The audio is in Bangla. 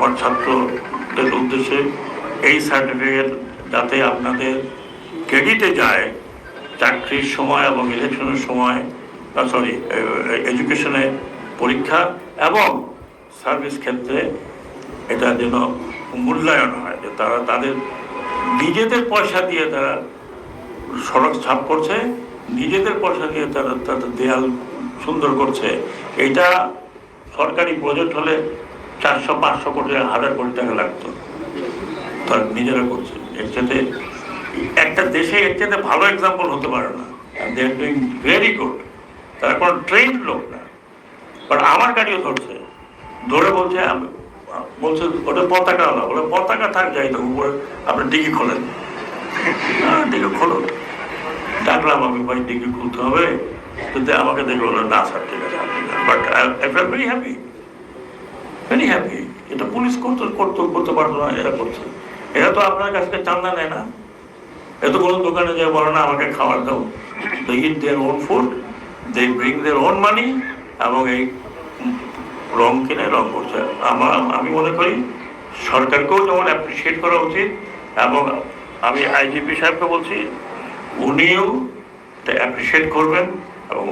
আমার ছাত্রদের উদ্দেশ্যে এই সার্টিফিকেট যাতে আপনাদের ক্রেডিটে যায়, চাকরির সময় এবং ইলেকশনের সময় সরি এডুকেশনে পরীক্ষা এবং সার্ভিস ক্ষেত্রে এটা যেন মূল্যায়ন হয়, যে তারা তাদের নিজেদের পয়সা দিয়ে তারা সড়ক ছাপ করছে, নিজেদের পয়সা দিয়ে তারা তাদের দেয়াল সুন্দর করছে। এটা সরকারি প্রজেক্ট হলে চারশো, পাঁচশো কোটি হাজার কোটি টাকা লাগতো। তারা নিজেরা করছে। এর সাথে একটা দেশে এর সাথে ভালো এক্সাম্পল হতে পারে না। They are doing very good তারা কোনো ট্রেন লোক না। বাট আমার গাড়িও ধরছে। ধরে বলছে, আম- বলছে, ওটা পতাকা আলা ওটা পতাকা থাক, যাই তো উপরে আপনি ডিগি খোলেন। ডিগি খোলো। ডাকলাম আমি, ভাই ডিগ্রি খুলতে হবে। কিন্তু আমাকে দেখে বলল না স্যার, ঠিক আছে but I feel very happy very happy এটা পুলিশ করতে করতে করতে পারতো না, এরা করছে। এরা তো আপনার কাছ থেকে চান্দা নেয় না। এত কোনো দোকানে যায় বলে, না, আমাকে খাবার দাও। They eat their own food they bring their own money এবং এই রং কিনে রং করছে। আমার, আমি মনে করি, সরকারকেও যেমন অ্যাপ্রিসিয়েট করা উচিত, এবং আমি আইজিপি সাহেবকে বলছি, উনিও অ্যাপ্রিসিয়েট করবেন, এবং